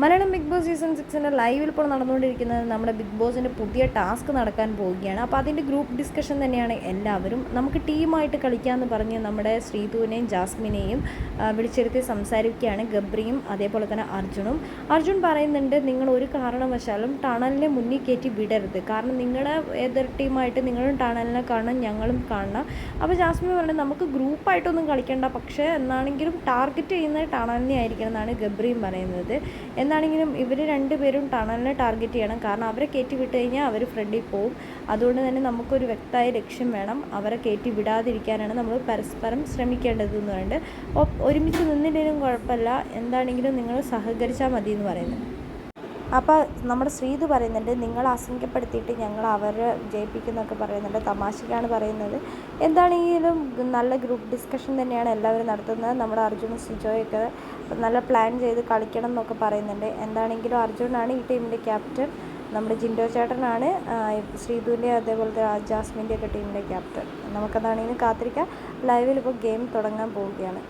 Malayalam big boss season സിക്സിന്റെ ലൈവിൽ ഇപ്പോൾ നടന്നുകൊണ്ടിരിക്കുന്നത് നമ്മുടെ ബിഗ് ബോസിന്റെ പുതിയ ടാസ്ക് നടക്കാൻ പോവുകയാണ്. അപ്പോൾ അതിന്റെ ഗ്രൂപ്പ് ഡിസ്കഷൻ തന്നെയാണ് എല്ലാവരും. നമുക്ക് ടീമായിട്ട് കളിക്കാമെന്ന് പറഞ്ഞ് നമ്മുടെ ശ്രീതുവിനെയും ജാസ്മിനെയും വിളിച്ചിരുത്തി സംസാരിക്കുകയാണ് ഗബ്രിയും അതേപോലെ തന്നെ അർജുനും. അർജുൻ പറയുന്നുണ്ട് നിങ്ങൾ ഒരു കാരണവശാലും ടണലിനെ മുന്നിൽ കയറ്റി വിടരുത്. കാരണം നിങ്ങളുടെ എതിർ ടീമായിട്ട് നിങ്ങളും ടണലിനെ കാണണം ഞങ്ങളും കാണണം. അപ്പോൾ ജാസ്മിൻ പറഞ്ഞു നമുക്ക് ഗ്രൂപ്പായിട്ടൊന്നും കളിക്കേണ്ട. പക്ഷേ എന്നാണെങ്കിലും ടാർഗറ്റ് ചെയ്യുന്നത് ടണലിനെ ആയിരിക്കണം എന്നാണ് ഗബ്രിയും പറയുന്നത്. എന്താണെങ്കിലും ഇവർ രണ്ടുപേരും ടണലിനെ ടാർഗറ്റ് ചെയ്യണം. കാരണം അവരെ കയറ്റി വിട്ട് കഴിഞ്ഞാൽ അവർ ഫ്രണ്ടിൽ പോവും. അതുകൊണ്ട് തന്നെ നമുക്കൊരു വ്യക്തമായ ലക്ഷ്യം വേണം. അവരെ കയറ്റി വിടാതിരിക്കാനാണ് നമ്മൾ പരസ്പരം ശ്രമിക്കേണ്ടത് എന്ന് പറഞ്ഞിട്ട് ഒരുമിച്ച് നിന്നില്ലെങ്കിലും കുഴപ്പമില്ല. എന്താണെങ്കിലും നിങ്ങൾ സഹകരിച്ചാൽ മതി എന്ന് പറയുന്നത്. അപ്പോൾ നമ്മുടെ ശ്രീത് പറയുന്നുണ്ട് നിങ്ങൾ അസംഖ്യപ്പെടുത്തിയിട്ട് ഞങ്ങൾ അവരെ ജയിപ്പിക്കുന്നൊക്കെ പറയുന്നുണ്ട് തമാശയ്ക്കാണ് പറയുന്നത്. എന്താണെങ്കിലും നല്ല ഗ്രൂപ്പ് ഡിസ്കഷൻ തന്നെയാണ് എല്ലാവരും നടത്തുന്നത്. നമ്മുടെ അർജുനും സിജോയൊക്കെ നല്ല പ്ലാൻ ചെയ്ത് കളിക്കണം എന്നൊക്കെ പറയുന്നുണ്ട്. എന്താണെങ്കിലും അർജുനാണ് ഈ ടീമിന്റെ ക്യാപ്റ്റൻ നമ്മുടെ ജിൻഡോ ചേട്ടനാണ് ശ്രീതുവിന്റെ അതേപോലത്തെ ജാസ്മിന്റെ ഒക്കെ ടീമിന്റെ ക്യാപ്റ്റൻ നമുക്കെന്താണെങ്കിലും കാത്തിരിക്കാം ലൈവിൽ ഇപ്പോൾ ഗെയിം തുടങ്ങാൻ പോവുകയാണ്.